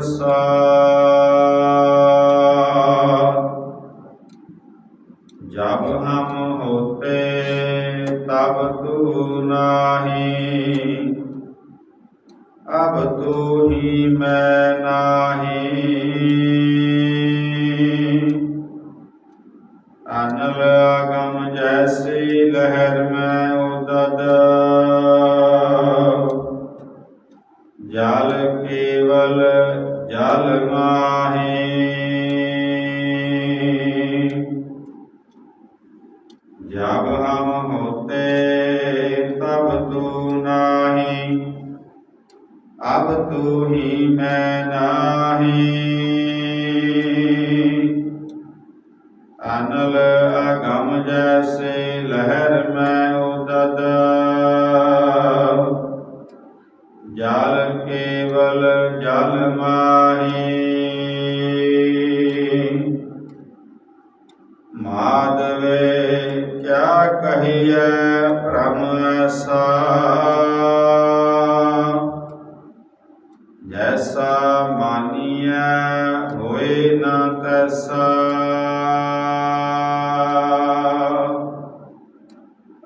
ਪ੍ਰਸਾਦ ਜਬ ਹਮ ਹੋਤੇ ਤਬ ਤੂ ਨਾਹੀ। ਅਬ ਤੂ ਹੀ ਮੈਂ ਨਾਹੀ। ਅਨਲ ਅਗਮ ਜੈਸੀ ਲਹਿਰ ਜਲ ਮਾਹੀ। ਜਬ ਹਮ ਹੋਤੇ ਤਬ ਤੂ ਨਾਹੀ, ਅਬ ਤੂ ਹੀ ਮੈਂ ਨਾਹੀ। ਅਨਲ ਅਗਮ ਜੈਸੇ ਲਹਿਰ ਮਾਧਵੇ ਕਿਆ ਕਹੀਐ ਭ੍ਰਮ ਐਸਾ? ਜੈਸਾ ਮਾਨੀਐ, ਹੋਏ ਨਾ ਤੈਸਾ।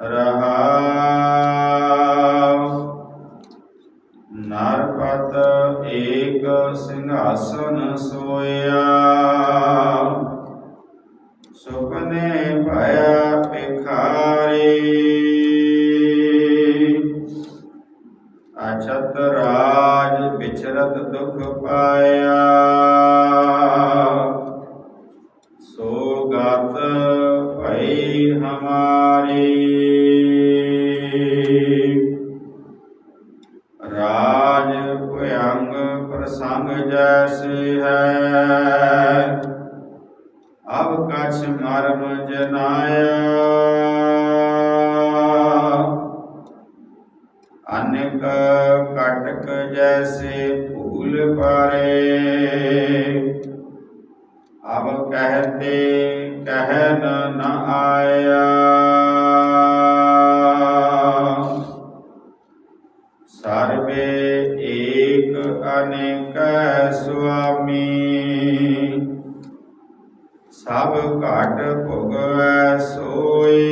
ਰਹਾ। ਨਰਪਤ ਏਕ ਸਿੰਘਾਸਨ ਸੋਇਆ। ਸੁਪਨੇ ਪਾਇਆ ਭਿਖਾਰੀ। ਅਛਤ ਰਾਜ ਵਿਚਰਤ ਦੁਖ ਪਾਇਆ। ਸੋ ਗਤ ਭਈ ਹਮਾਰੀ। ਰਾਜ ਭਯੰਗ ਪ੍ਰਸੰਗ ਜੈਸੇ ਹੈ। ਅਬ ਕਛ ਮਰਮ ਜਨਾਇਆ। ਅਨਕ ਕਟਕ ਜੈਸੇ ਭੂਲ ਪਰੇ। ਅਬ ਕਹਤੇ ਕਹਿਨ ਨ ਆਇਆ। ਸਰਵੇ ਏਕ ਅਨੇਕ ਸੁਆਮੀ। ਸਭ ਘਟ ਭੁਗਵੈ ਸੋਈ।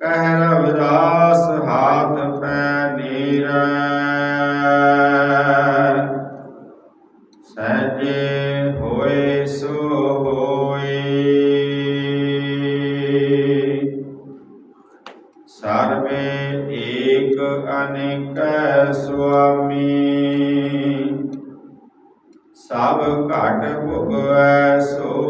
ਕਹਿ ਰਵਿਦਾਸ ਹਾਥ ਪੈ ਨੀਰੈ। ਸਹਜੇ ਹੋਏ ਸੋ ਹੋਏ ਸਰਵੇ ਏਕ ਅਨੇਕ ਸੁਆਮੀ। ਸਭ ਘਟ ਭੁਗਵੈ ਸੋਈ